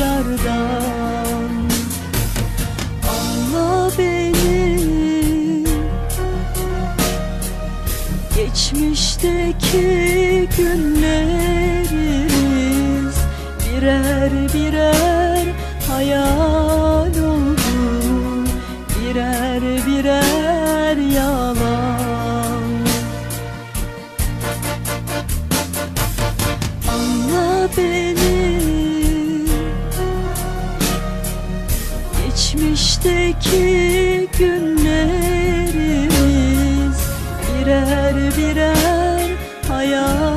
yardan Anla beni. Geçmişteki günlerimiz birer birer. geçmişteki günlerimiz birer birer hayal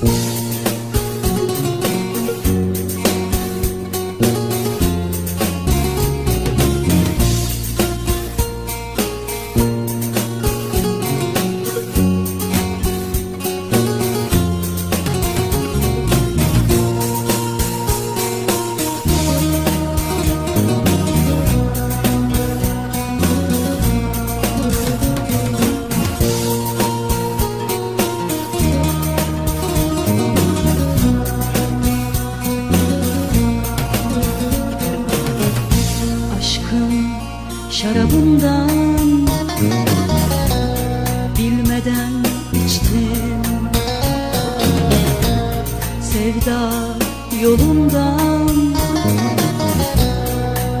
Bye. şarabından Bilmeden içtim. Sevda yolundan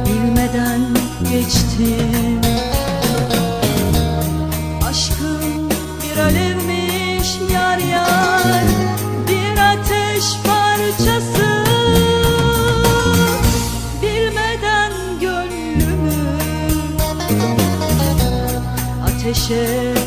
Bilmeden geçtim. ateşe.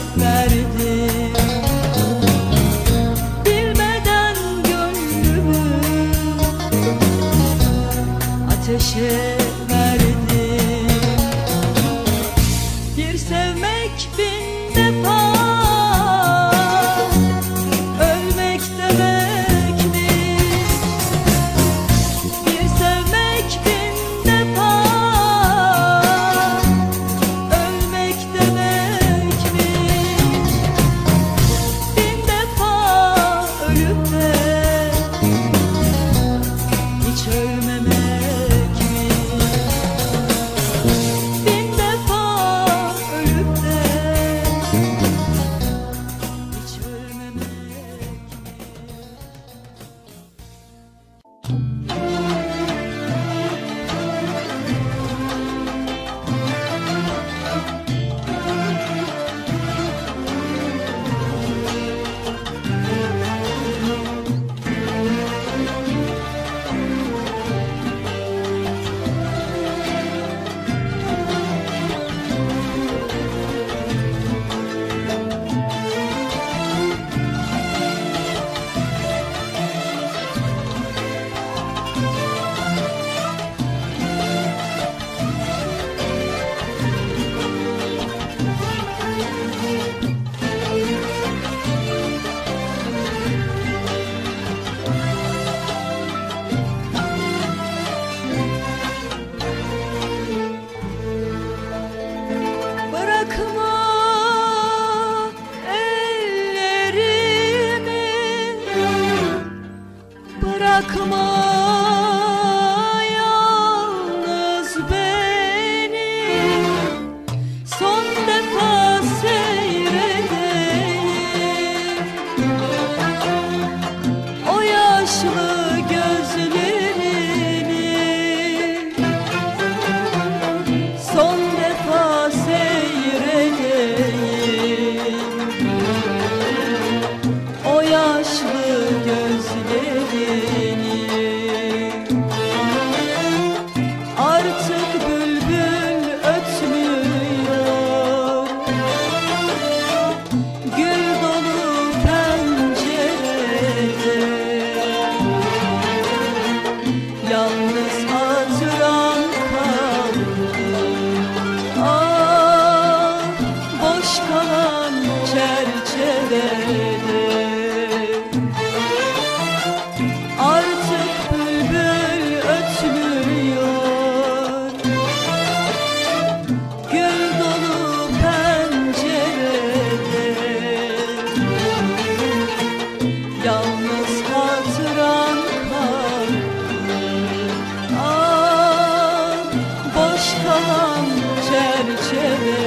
kalan çerçevede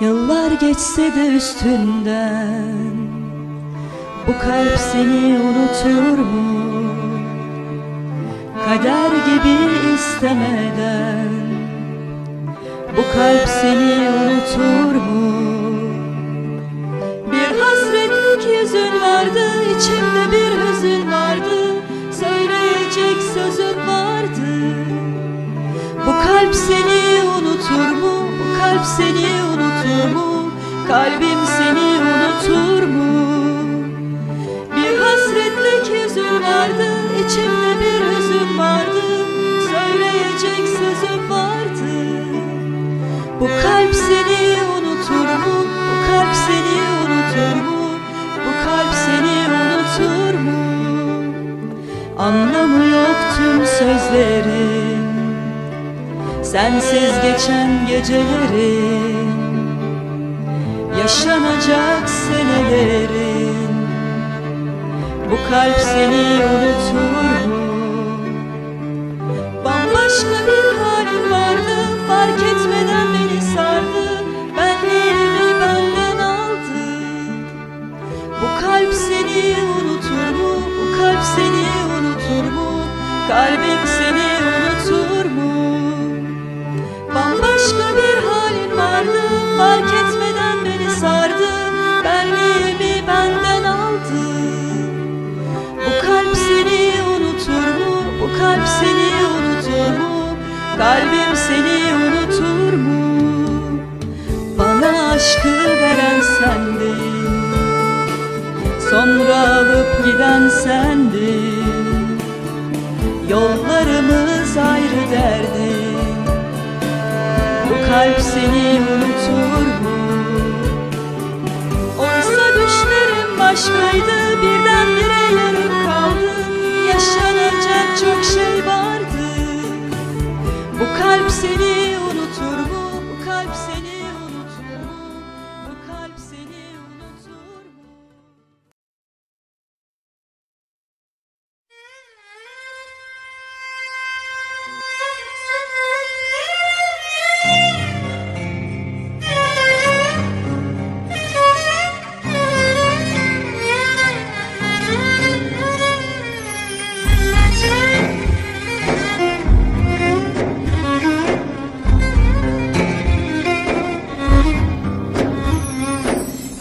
Yıllar geçse de üstünden Bu kalp seni unutur mu? Kader gibi istemeden Bu kalp seni unutur mu? Bir hasretlik yüzün vardı içimde bir hüzün vardı Söyleyecek sözün vardı Bu kalp seni unutur mu? Bu kalp seni unutur mu? Kalbim seni sözlerin Sensiz geçen gecelerin Yaşanacak senelerin Bu kalp seni unutur Kalbim Bu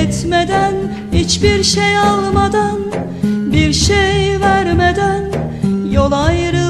etmeden Hiçbir şey almadan bir şey vermeden Yol ayrılmış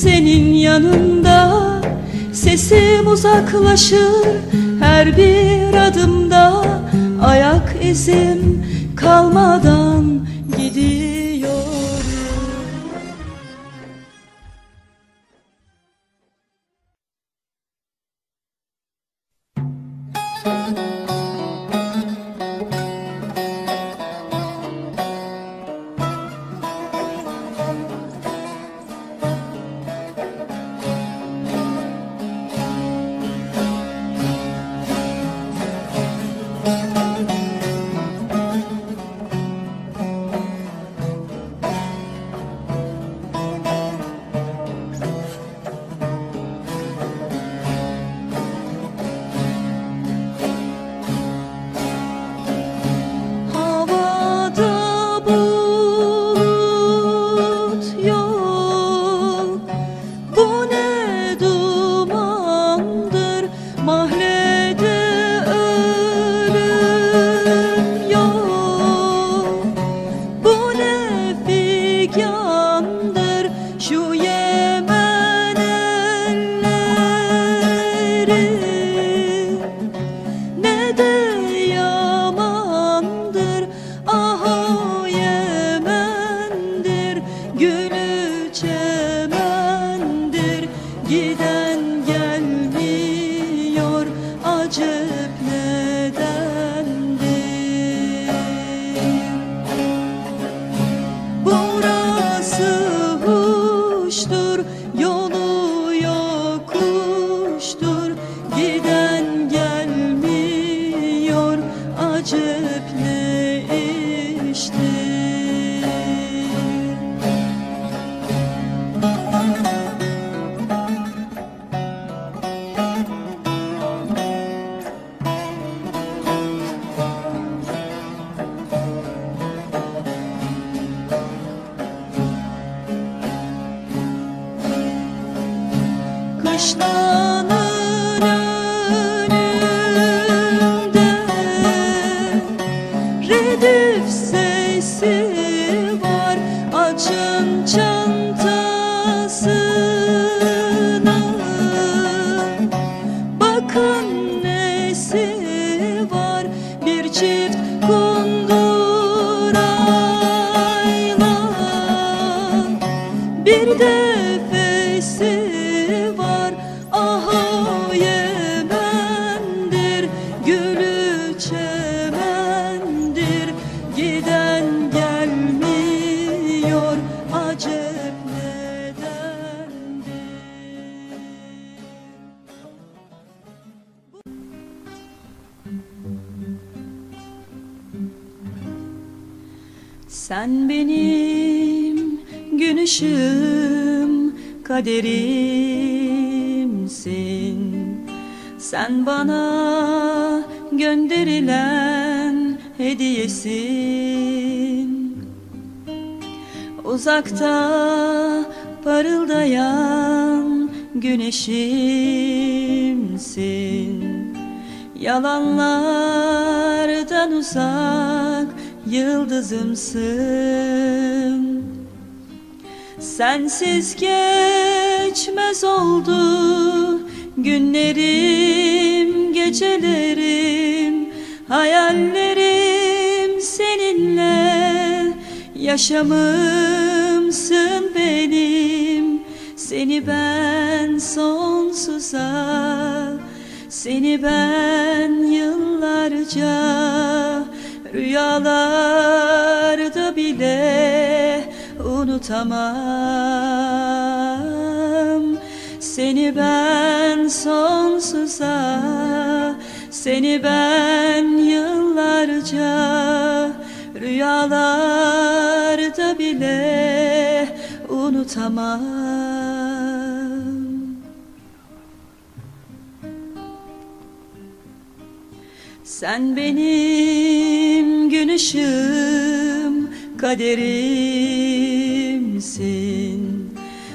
senin yanında. Sesim uzaklaşır her bir adımda. Ayak izim kalmadan yaşlanan Sen benim gün ışığım, kaderimsin. Sen bana gönderilen hediyesin. Uzakta parıldayan güneşimsin Yalanlardan uzak yıldızımsın. Sensiz geçmez oldu günlerim, gecelerim. Hayallerim seninle yaşamımsın benim. Seni ben sonsuza seni ben yıllarca rüyalarda bile unutamam. Seni ben sonsuza, seni ben yıllarca rüyalarda bile unutamam Sen benim gün ışığım, kaderimsin.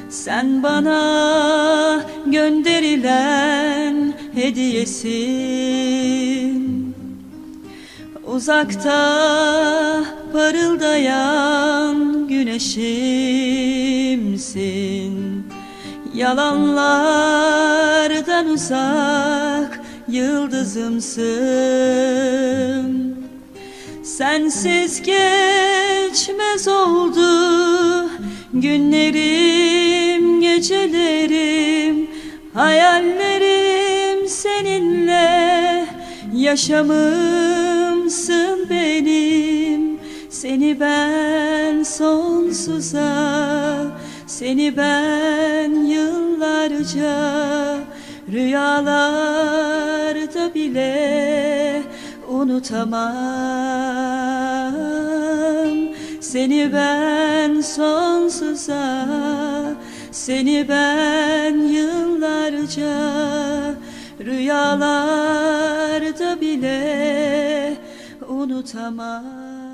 Sen bana gönderilen hediyesin. Uzakta parıldayan güneşimsin. Yalanlardan uzak yıldızımsın. Sensiz geçmez oldu günlerim, gecelerim. Hayallerim seninle yaşamımsın benim. Seni ben sonsuza, seni ben yıllarca Rüyalarda bile unutamam. Seni ben sonsuza Seni ben yıllarca Rüyalarda bile unutamam